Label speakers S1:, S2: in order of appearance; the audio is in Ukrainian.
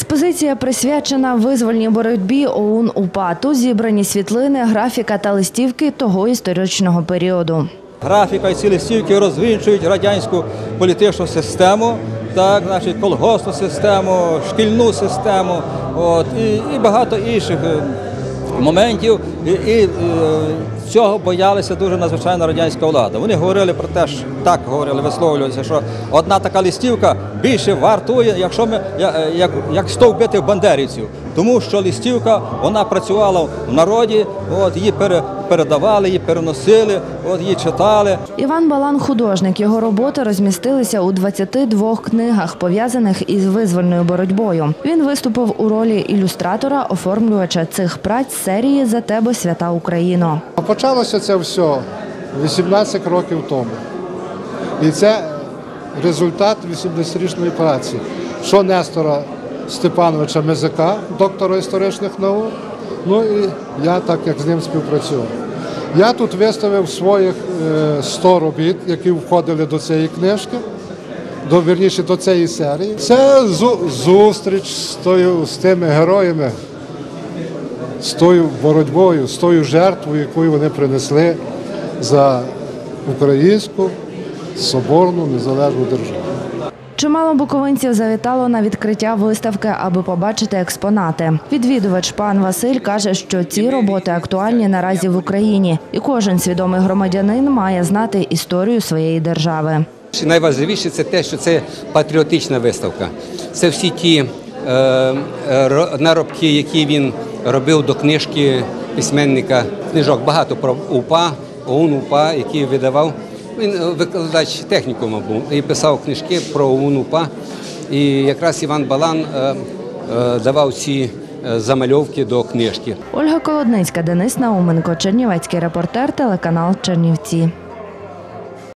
S1: Експозиція присвячена визвольній боротьбі ОУН УПА. Тут зібрані світлини, графіка та листівки того історичного періоду.
S2: Графіка і ці листівки розвінчують радянську політичну систему, так, значить, колгоспну систему, шкільну систему, от, і, і багато інших е, моментів. І, і е, цього боялися дуже надзвичайно радянська влада. Вони говорили про те, що так говорили, висловлювалися, що одна така листівка більше вартує, якщо ми е, як, як 100 вбитих бандерівців. Тому що листівка вона працювала в народі, от, її пере, передавали, її переносили, от, її читали.
S1: Іван Балан художник. Його роботи розмістилися у 22 книгах, пов'язаних із визвольною боротьбою. Він виступив у ролі ілюстратора, оформлювача цих праць серії За тебе, свята Україно.
S3: Почалося це все 18 років тому. І це результат 80-річної праці. Що Нестора Степановича Мезика, доктора історичних наук, ну і я так як з ним співпрацював. Я тут виставив своїх е, 100 робіт, які входили до цієї книжки, до вірніше до цієї серії. Це зустріч з, тою, з тими героями, з тою боротьбою, з тою жертвою, яку вони принесли за українську соборну незалежну державу.
S1: Чимало буковинців завітало на відкриття виставки, аби побачити експонати. Відвідувач пан Василь каже, що ці роботи актуальні наразі в Україні, і кожен свідомий громадянин має знати історію своєї держави.
S4: Найважливіше це те, що це патріотична виставка. Це всі ті е, е, наробки, які він робив до книжки письменника. Книжок багато про УПА, ОУН УПА, який видавав. Він е, викладач технікума був і писав книжки про УНУПА. І якраз Іван Балан е, е, давав ці замальовки до книжки.
S1: Ольга Колодницька, Денис Науменко, Чернівецький репортер, телеканал Чернівці.